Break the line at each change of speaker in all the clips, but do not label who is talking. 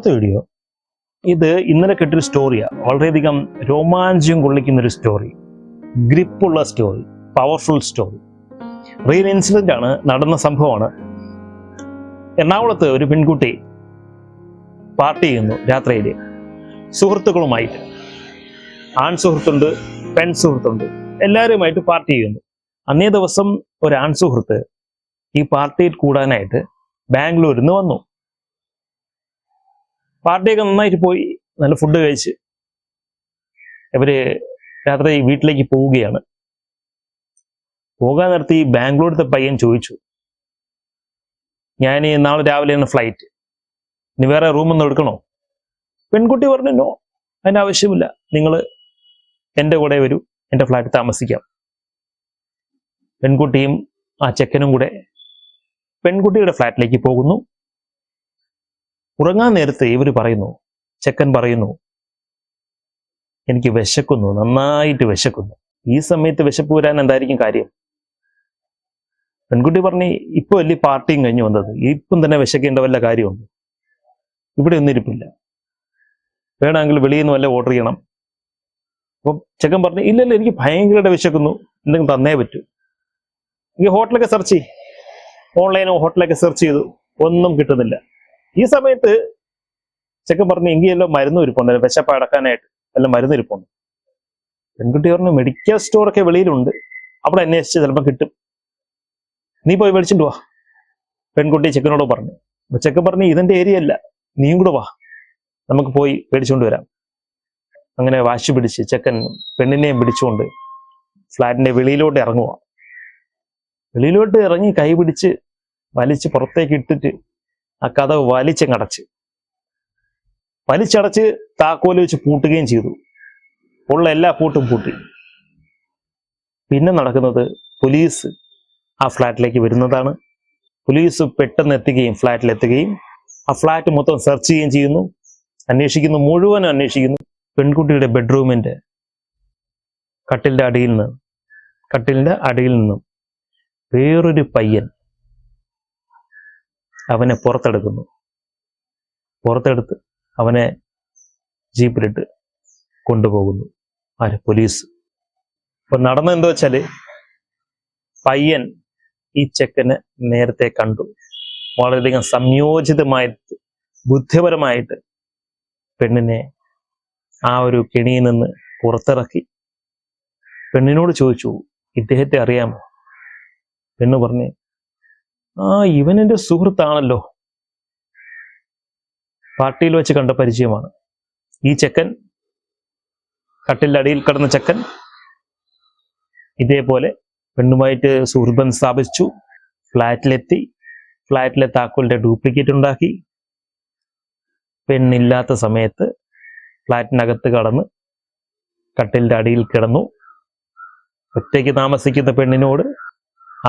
അടുത്ത വീഡിയോ ഇത് ഇന്നലെ കിട്ടിയൊരു സ്റ്റോറിയാണ് വളരെയധികം രോമാഞ്ചം കൊള്ളിക്കുന്ന ഒരു story ഗ്രിപ്പുള്ള story powerful story real incident ആണ് നടന്ന സംഭവമാണ്. എറണാകുളത്ത് ഒരു പെൺകുട്ടി പാർട്ടി ചെയ്യുന്നു രാത്രിയിൽ സുഹൃത്തുക്കളുമായിട്ട് ആൺ സുഹൃത്തുണ്ട് പെൺ സുഹൃത്തുണ്ട്. എല്ലാവരുമായിട്ട് പാർട്ടി ചെയ്യുന്നു. അന്നേ ദിവസം ഒരു ആൺ സുഹൃത്ത് ഈ പാർട്ടിയിൽ കൂടാനായിട്ട് ബാംഗ്ലൂരിൽ നിന്ന് വന്നു. പാർട്ടിയൊക്കെ നന്നായിട്ട് പോയി നല്ല ഫുഡ് കഴിച്ച്. ഇവർ രാത്രി വീട്ടിലേക്ക് പോവുകയാണ്. പോകാൻ നിർത്തി ബാംഗ്ലൂരിലത്തെ പയ്യൻ ചോദിച്ചു ഞാൻ നാളെ രാവിലെ രാവിലെയാണ് ഫ്ലൈറ്റ് ഇനി വേറെ റൂമൊന്നും എടുക്കണോ? പെൺകുട്ടി പറഞ്ഞു നോ അതിന്റെ ആവശ്യമില്ല. നിങ്ങൾ എന്റെ കൂടെ വരൂ എന്റെ ഫ്ലാറ്റ് താമസിക്കാം. പെൺകുട്ടിയും ആ ചെക്കനും കൂടെ പെൺകുട്ടിയുടെ ഫ്ലാറ്റിലേക്ക് പോകുന്നു. ഉറങ്ങാൻ നേരത്തെ ഇവർ പറയുന്നു ചെക്കൻ പറയുന്നു എനിക്ക് വിശക്കുന്നു നന്നായിട്ട് വിശക്കുന്നു. ഈ സമയത്ത് വിശപ്പ് വരാൻ എന്തായിരിക്കും കാര്യം? പെൺകുട്ടി പറഞ്ഞ് ഇപ്പൊ വലിയ പാർട്ടിയും കഴിഞ്ഞു വന്നത്? ഇപ്പം തന്നെ വിശക്കേണ്ട വല്ല കാര്യമുണ്ട്? ഇവിടെ ഒന്നും ഇരിപ്പില്ല. വേണമെങ്കിൽ വെളിയിൽ നിന്ന് വല്ല ഓർഡർ ചെയ്യണം. അപ്പം ചെക്കൻ പറഞ്ഞു ഇല്ലല്ല എനിക്ക് ഭയങ്കരമായിട്ട് വിശക്കുന്നു. എന്തെങ്കിലും തന്നേ പറ്റൂ. ഈ ഹോട്ടലൊക്കെ സെർച്ച് ചെയ്യും. ഓൺലൈനോ ഹോട്ടലൊക്കെ സെർച്ച് ചെയ്തു. ഒന്നും കിട്ടുന്നില്ല. ഈ സമയത്ത് ചെക്കൻ പറഞ്ഞു എങ്കിൽ എല്ലാം മരുന്ന് ഇരിപ്പുണ്ട് വിശപ്പ് അടക്കാനായിട്ട് എല്ലാം മരുന്ന് ഇരിപ്പുണ്ട് പെൺകുട്ടി പറഞ്ഞു മെഡിക്കൽ സ്റ്റോറൊക്കെ വെളിയിലുണ്ട്. അവിടെ അന്വേഷിച്ച് ചിലപ്പോൾ കിട്ടും. നീ പോയി മേടിച്ചിട്ട് വാ. പെൺകുട്ടി ചെക്കനോട് പറഞ്ഞു ചെക്കൻ പറഞ്ഞു ഇതെന്റെ ഏരിയ അല്ല. നീയും കൂടെ വാ. നമുക്ക് പോയി മേടിച്ചുകൊണ്ട് വരാം. അങ്ങനെ വാശി പിടിച്ച് ചെക്കൻ പെണ്ണിനെയും പിടിച്ചുകൊണ്ട് ഫ്ലാറ്റിന്റെ വെളിയിലോട്ട് ഇറങ്ങുക വെളിയിലോട്ട് ഇറങ്ങി കൈ പിടിച്ച് വലിച്ച് പുറത്തേക്ക് ഇട്ടിട്ട് ആ കഥ വലിച്ചങ്ങടച്ച്. വലിച്ചടച്ച് താക്കോൽ വെച്ച് പൂട്ടുകയും ചെയ്തു. ഉള്ള എല്ലാ പൂട്ടും പൂട്ടി. പിന്നെ നടക്കുന്നത് പോലീസ് ആ ഫ്ലാറ്റിലേക്ക് വരുന്നതാണ്. പോലീസ് പെട്ടെന്ന് എത്തുകയും ഫ്ലാറ്റിലെത്തുകയും ആ ഫ്ലാറ്റ് മൊത്തം സെർച്ച് ചെയ്യുകയും ചെയ്യുന്നു. അന്വേഷിക്കുന്നു മുഴുവനും അന്വേഷിക്കുന്നു. പെൺകുട്ടിയുടെ ബെഡ്റൂമിന്റെ കട്ടിലിന്റെ അടിയിൽ നിന്ന് കട്ടിലിന്റെ അടിയിൽ നിന്നും വേറൊരു പയ്യൻ അവനെ പുറത്തെടുക്കുന്നു. പുറത്തെടുത്ത് അവനെ ജീപ്പിലിട്ട് കൊണ്ടുപോകുന്നു. ആര്? പോലീസ്. അപ്പൊ നടന്നത് എന്താ വെച്ചാൽ പയ്യൻ ഈ ചെക്കനെ നേരത്തെ കണ്ടു. വളരെയധികം സംയോജിതമായിട്ട് ബുദ്ധിപരമായിട്ട് പെണ്ണിനെ ആ ഒരു കെണിയിൽ നിന്ന് പുറത്തിറക്കി. പെണ്ണിനോട് ചോദിച്ചു ഇദ്ദേഹത്തെ അറിയാമോ? പെണ്ണ് പറഞ്ഞു ആ ഇവൻ എന്റെ സുഹൃത്താണല്ലോ. പാർട്ടിയിൽ വെച്ച് കണ്ട പരിചയമാണ്. ഈ ചെക്കൻ കട്ടിലിന്റെ അടിയിൽ കിടന്ന ചെക്കൻ ഇതേപോലെ പെണ്ണുമായിട്ട് സുഹൃബന്ധം സ്ഥാപിച്ചു. ഫ്ലാറ്റിലെത്തി ഫ്ലാറ്റിലെ താക്കോലിന്റെ ഡ്യൂപ്ലിക്കേറ്റ് ഉണ്ടാക്കി. പെണ്ണില്ലാത്ത സമയത്ത് ഫ്ലാറ്റിനകത്ത് കടന്ന് കട്ടിലിന്റെ അടിയിൽ കിടന്നു. ഒറ്റയ്ക്ക് താമസിക്കുന്ന പെണ്ണിനോട്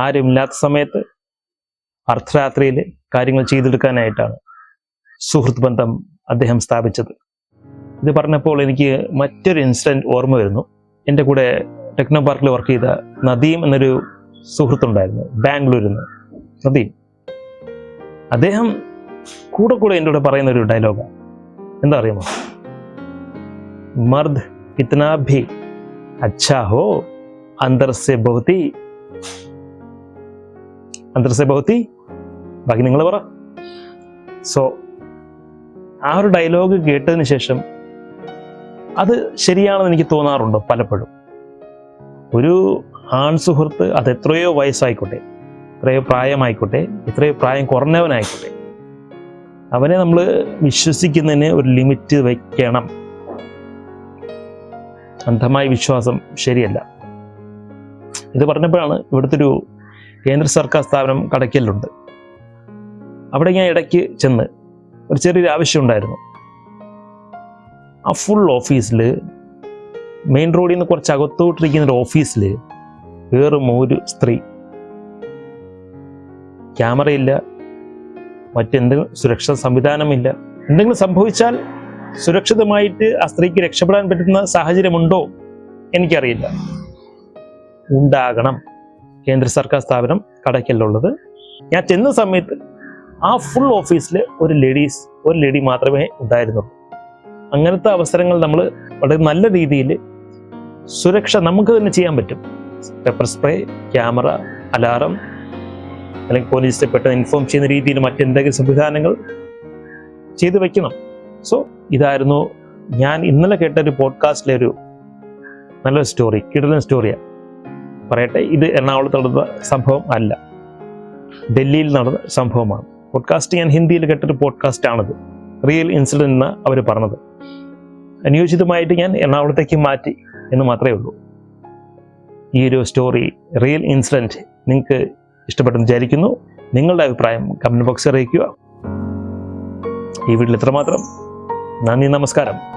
ആരുമില്ലാത്ത സമയത്ത് അർദ്ധരാത്രിയിൽ കാര്യങ്ങൾ ചെയ്തെടുക്കാനായിട്ടാണ് സുഹൃത്ത് ബന്ധം അദ്ദേഹം സ്ഥാപിച്ചത്. ഇത് പറഞ്ഞപ്പോൾ എനിക്ക് മറ്റൊരു ഇൻസിഡന്റ് ഓർമ്മ വരുന്നു. എന്റെ കൂടെ ടെക്നോ പാർക്കിൽ വർക്ക് ചെയ്ത നദീം എന്നൊരു സുഹൃത്തുണ്ടായിരുന്നു ബാംഗ്ലൂരിൽ നിന്ന്. നദീം. അദ്ദേഹം കൂടെ കൂടെ എന്റെ കൂടെ പറയുന്ന ഒരു ഡയലോഗാണ് എന്താ അറിയുമോ? മർദ് കിത്തന ഭി അച്ഛാ ഹോ അന്തർ സെ ബഹുതി അന്തർ ബഹുതി ബാക്കി നിങ്ങൾ പറ. സോ ആ ഒരു ഡയലോഗ് കേട്ടതിന് ശേഷം അത് ശരിയാണെന്ന് എനിക്ക് തോന്നാറുണ്ടോ പലപ്പോഴും. ഒരു ആൺ സുഹൃത്ത് അത് എത്രയോ വയസ്സായിക്കോട്ടെ എത്രയോ പ്രായമായിക്കോട്ടെ എത്രയോ പ്രായം കുറഞ്ഞവനായിക്കോട്ടെ അവനെ നമ്മൾ വിശ്വസിക്കുന്നതിന് ഒരു ലിമിറ്റ് വയ്ക്കണം അന്ധമായ വിശ്വാസം ശരിയല്ല. ഇത് പറഞ്ഞപ്പോഴാണ് ഇവിടുത്തെ ഒരു കേന്ദ്ര സർക്കാർ സ്ഥാപനം കടയ്ക്കലുണ്ട് അവിടെ ഞാൻ ഇടയ്ക്ക് ചെന്ന് ഒരു ചെറിയൊരു ആവശ്യം ഉണ്ടായിരുന്നു. ആ ഫുൾ ഓഫീസിൽ മെയിൻ റോഡിൽ നിന്ന് കുറച്ച് അകത്തോട്ടിരിക്കുന്ന ഒരു ഓഫീസിൽ വേറും ഒരു സ്ത്രീ. ക്യാമറയില്ല മറ്റെന്തെങ്കിലും സുരക്ഷാ സംവിധാനമില്ല. എന്തെങ്കിലും സംഭവിച്ചാൽ സുരക്ഷിതമായിട്ട് ആ സ്ത്രീക്ക് രക്ഷപ്പെടാൻ പറ്റുന്ന സാഹചര്യമുണ്ടോ? എനിക്കറിയില്ല. ഉണ്ടാകണം. കേന്ദ്ര സർക്കാർ സ്ഥാപനം കടയ്ക്കലുള്ളത് ഞാൻ ചെന്ന സമയത്ത് ആ ഫുൾ ഓഫീസിൽ ഒരു ലേഡീസ് ഒരു ലേഡി മാത്രമേ ഉണ്ടായിരുന്നുള്ളൂ. അങ്ങനത്തെ അവസരങ്ങൾ നമ്മൾ വളരെ നല്ല രീതിയിൽ സുരക്ഷ നമുക്ക് തന്നെ ചെയ്യാൻ പറ്റും. പെപ്പർ സ്പ്രേ ക്യാമറ അലാറം അല്ലെങ്കിൽ പോലീസിനെ പെട്ടെന്ന് ഇൻഫോം ചെയ്യുന്ന രീതിയിൽ മറ്റെന്തെങ്കിലും സംവിധാനങ്ങൾ ചെയ്തു വെക്കണം. സോ ഇതായിരുന്നു ഞാൻ ഇന്നലെ കേട്ട ഒരു പോഡ്കാസ്റ്റിലെ ഒരു നല്ലൊരു സ്റ്റോറി കിടലൻ സ്റ്റോറിയാണ് പറയട്ടെ ഇത് എറണാകുളത്ത് നടന്ന സംഭവം അല്ല. ഡൽഹിയിൽ നടന്ന സംഭവമാണ്. പോഡ്കാസ്റ്റ് ഞാൻ ഹിന്ദിയിൽ കേട്ടൊരു പോഡ്കാസ്റ്റ് ആണത്. റിയൽ ഇൻസിഡന്റ് എന്ന് അവർ പറഞ്ഞത്. അനുയോജിതമായിട്ട് ഞാൻ എറണാകുളത്തേക്ക് മാറ്റി എന്ന് മാത്രമേ ഉള്ളൂ. ഈ ഒരു സ്റ്റോറി റിയൽ ഇൻസിഡന്റ് നിങ്ങൾക്ക് ഇഷ്ടപ്പെട്ടെന്ന് വിചാരിക്കുന്നു. നിങ്ങളുടെ അഭിപ്രായം കമന്റ് ബോക്സിൽ അറിയിക്കുക. ഈ വീട്ടിൽ ഇത്രമാത്രം. നന്ദി നമസ്കാരം.